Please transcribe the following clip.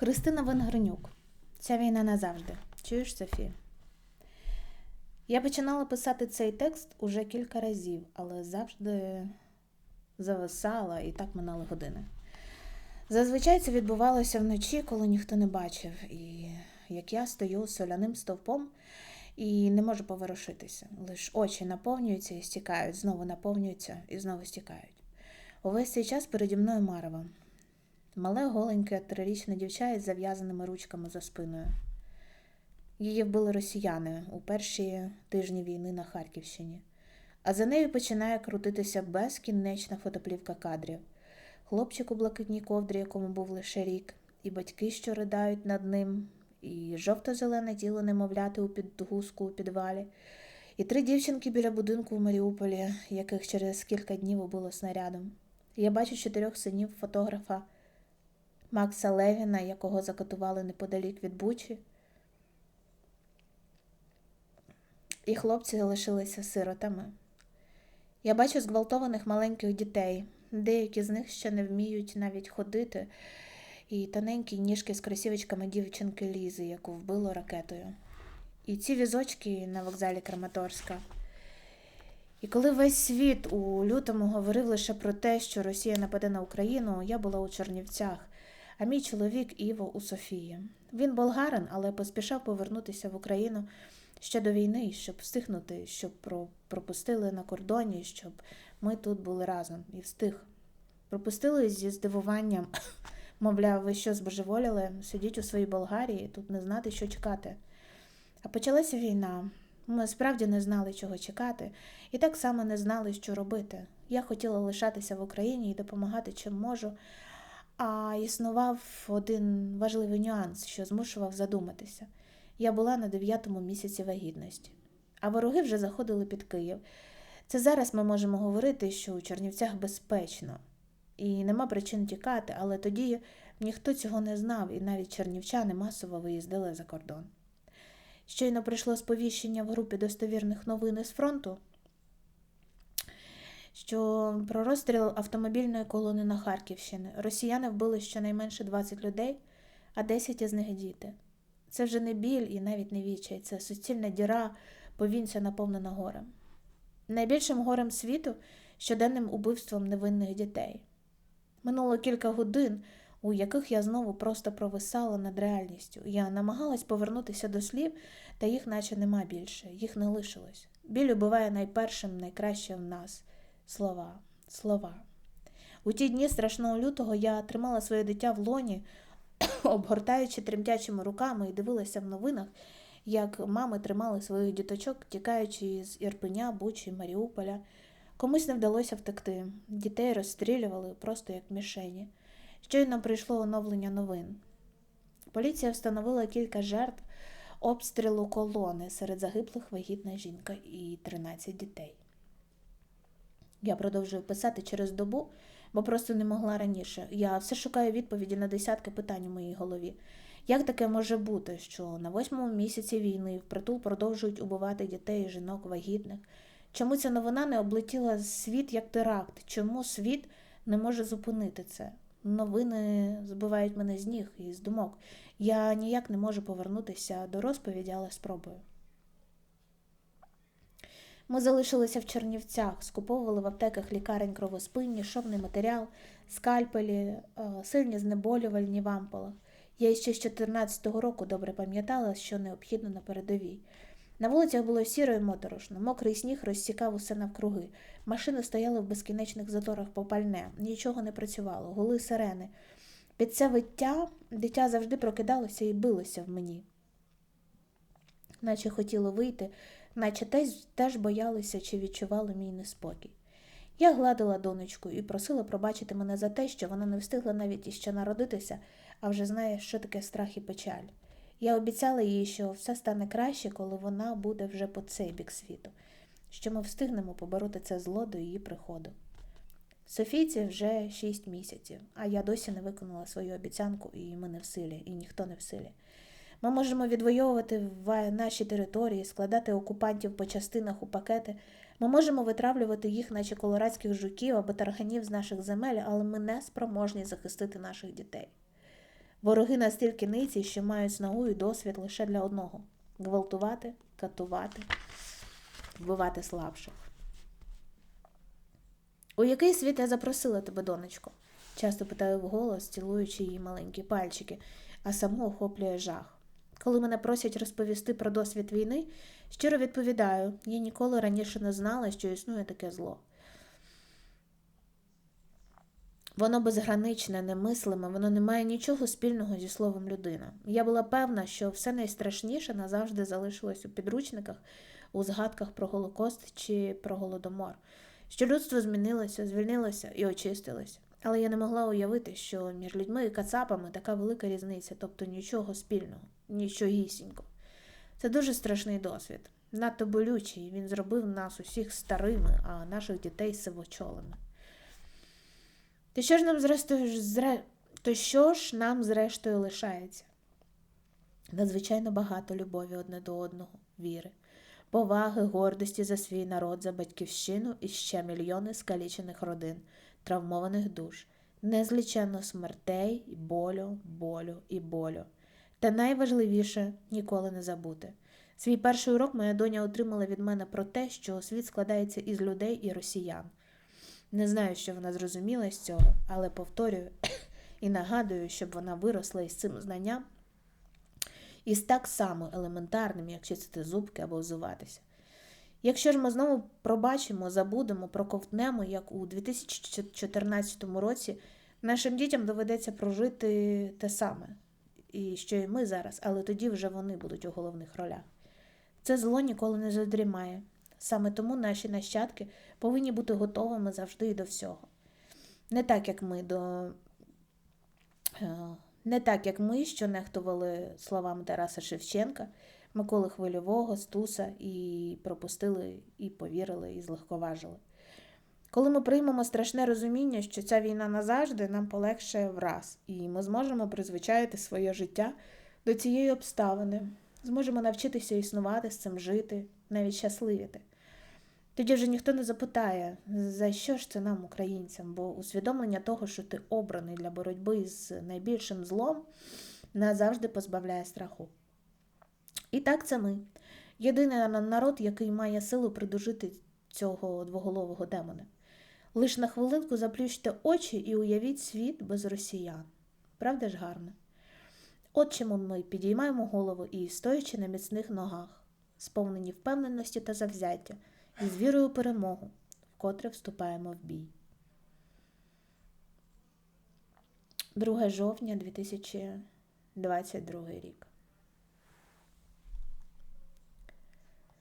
Христина Венгренюк. Ця війна назавжди. Чуєш, Софія? Я починала писати цей текст уже кілька разів, але завжди зависала і так минали години. Зазвичай це відбувалося вночі, коли ніхто не бачив, і як я стою соляним стовпом і не можу поворушитися. Лиш очі наповнюються і стікають, знову наповнюються і знову стікають. Увесь цей час переді мною Марева. Мале голеньке трирічне дівча із зав'язаними ручками за спиною. Її вбили росіяни у перші тижні війни на Харківщині, а за нею починає крутитися безкінечна фотоплівка кадрів. Хлопчик у блакитній ковдрі, якому був лише рік, і батьки, що riдають над ним, і жовто-зелене тіло немовляти у підгузку у підвалі, і три дівчинки біля будинку в Маріуполі, яких через кілька днів убило снарядом. Я бачу чотирьох синів фотографа Макса Левіна, якого закатували неподалік від Бучі. І хлопці залишилися сиротами. Я бачу зґвалтованих маленьких дітей, деякі з них ще не вміють навіть ходити, і тоненькі ніжки з красівочками дівчинки Лізи, яку вбило ракетою. І ці візочки на вокзалі Краматорська. І коли весь світ у лютому говорив лише про те, що Росія нападе на Україну, я була у Чернівцях, а мій чоловік Іво у Софії. Він болгарин, але поспішав повернутися в Україну ще до війни, щоб встигнути, щоб пропустили на кордоні, щоб ми тут були разом і встиг. Пропустили зі здивуванням, мовляв, ви що збожеволіли, сидіть у своїй Болгарії, тут не знати, що чекати. А почалася війна. Ми справді не знали, чого чекати, і так само не знали, що робити. Я хотіла лишатися в Україні і допомагати чим можу, а існував один важливий нюанс, що змушував задуматися. Я була на дев'ятому місяці вагітності, а вороги вже заходили під Київ. Це зараз ми можемо говорити, що у Чернівцях безпечно, і нема причин тікати, але тоді ніхто цього не знав, і навіть чернівчани масово виїздили за кордон. Щойно прийшло сповіщення в групі достовірних новин із фронту, що про розстріл автомобільної колони на Харківщині росіяни вбили щонайменше 20 людей, а 10 із них діти. Це вже не біль і навіть не вічай, це суцільна діра, повінця наповнена горем. Найбільшим горем світу щоденним убивством невинних дітей. Минуло кілька годин, у яких я знову просто провисала над реальністю. Я намагалась повернутися до слів, та їх наче нема більше, їх не лишилось. Біль убиває найпершим, найкраще в нас слова, слова. У ті дні страшного лютого я тримала своє дитя в лоні, обгортаючи тремтячими руками і дивилася в новинах, як мами тримали своїх діточок, тікаючи з Ірпеня, Бучі, Маріуполя. Комусь не вдалося втекти. Дітей розстрілювали просто як мішені. Щойно прийшло оновлення новин. Поліція встановила кілька жертв обстрілу колони серед загиблих вагітна жінка і 13 дітей. Я продовжую писати через добу, бо просто не могла раніше. Я все шукаю відповіді на десятки питань у моїй голові. Як таке може бути, що на восьмому місяці війни впритул продовжують убивати дітей жінок вагітних? Чому ця новина не облетіла світ як теракт? Чому світ не може зупинити це? Новини збивають мене з ніг і з думок. Я ніяк не можу повернутися до розповіді, але спробую. Ми залишилися в Чернівцях, скуповували в аптеках лікарень кровоспинні, шовний матеріал, скальпелі, е, сильні знеболювальні в ампулах. Я ще з 14-го року добре пам'ятала, що необхідно на передовій. На вулицях було сіро і моторошно, мокрий сніг розсікав усе навкруги. Машини стояли в безкінечних заторах попальне, нічого не працювало, гули сирени. Під це виття дитя завжди прокидалося і билося в мені, наче хотіло вийти, наче теж боялися чи відчували мій неспокій. Я гладила донечку і просила пробачити мене за те, що вона не встигла навіть іще народитися, а вже знає, що таке страх і печаль. Я обіцяла їй, що все стане краще, коли вона буде вже по цей бік світу, що ми встигнемо побороти це зло до її приходу. Софійці вже шість місяців, а я досі не виконала свою обіцянку, і ми не в силі, і ніхто не в силі. Ми можемо відвоювати наші території, складати окупантів по частинах у пакети. Ми можемо витравлювати їх, наче колорадських жуків або тарганів з наших земель, але ми не спроможні захистити наших дітей. Вороги настільки ниці, що мають снагу і досвід лише для одного гвалтувати, катувати, вбивати слабших. У який світ я запросила тебе, донечко? Часто питаю вголос, цілуючи її маленькі пальчики, а саму охоплює жах. Коли мене просять розповісти про досвід війни, щиро відповідаю, я ніколи раніше не знала, що існує таке зло. Воно безграничне, немислиме, воно не має нічого спільного зі словом людина. Я була певна, що все найстрашніше назавжди залишилось у підручниках, у згадках про Голокост чи про Голодомор, що людство змінилося, звільнилося і очистилося. Але я не могла уявити, що між людьми і кацапами така велика різниця, тобто нічого спільного, нічогісінько. Це дуже страшний досвід. Надто болючий. Він зробив нас усіх старими, а наших дітей сивочолими. То що ж нам зрештою зре... То що ж нам зрештою лишається? Надзвичайно багато любові одне до одного, віри, поваги, гордості за свій народ, за батьківщину і ще мільйони скалічених родин, травмованих душ, незліченно смертей, болю, болю і болю. Та найважливіше ніколи не забути. Свій перший урок моя доня отримала від мене про те, що світ складається із людей і росіян. Не знаю, що вона зрозуміла з цього, але повторюю і нагадую, щоб вона виросла із цим знанням із так само елементарним, як чистити зубки або взуватися. Якщо ж ми знову пробачимо, забудемо, проковтнемо, як у 2014 році нашим дітям доведеться прожити те саме, і що і ми зараз, але тоді вже вони будуть у головних ролях. Це зло ніколи не задрімає. Саме тому наші нащадки повинні бути готовими завжди і до всього. Не так, як ми до. Не так, як ми, що нехтували словами Тараса Шевченка, Миколи Хвильового, Стуса і пропустили, і повірили, і злегковажили. Коли ми приймемо страшне розуміння, що ця війна назавжди, нам полегшає враз, і ми зможемо призвичаїти своє життя до цієї обставини, зможемо навчитися існувати з цим жити, навіть щасливіти. Тоді вже ніхто не запитає, за що ж це нам, українцям, бо усвідомлення того, що ти обраний для боротьби з найбільшим злом, назавжди позбавляє страху. І так це ми. Єдиний народ, який має силу придужити цього двоголового демона. Лиш на хвилинку заплющте очі і уявіть світ без росіян. Правда ж гарно? От чому ми підіймаємо голову і, стоячи на міцних ногах, сповнені впевненості та завзяття, і з вірою перемогу, вкотре вступаємо в бій. 2 жовтня 2022 рік.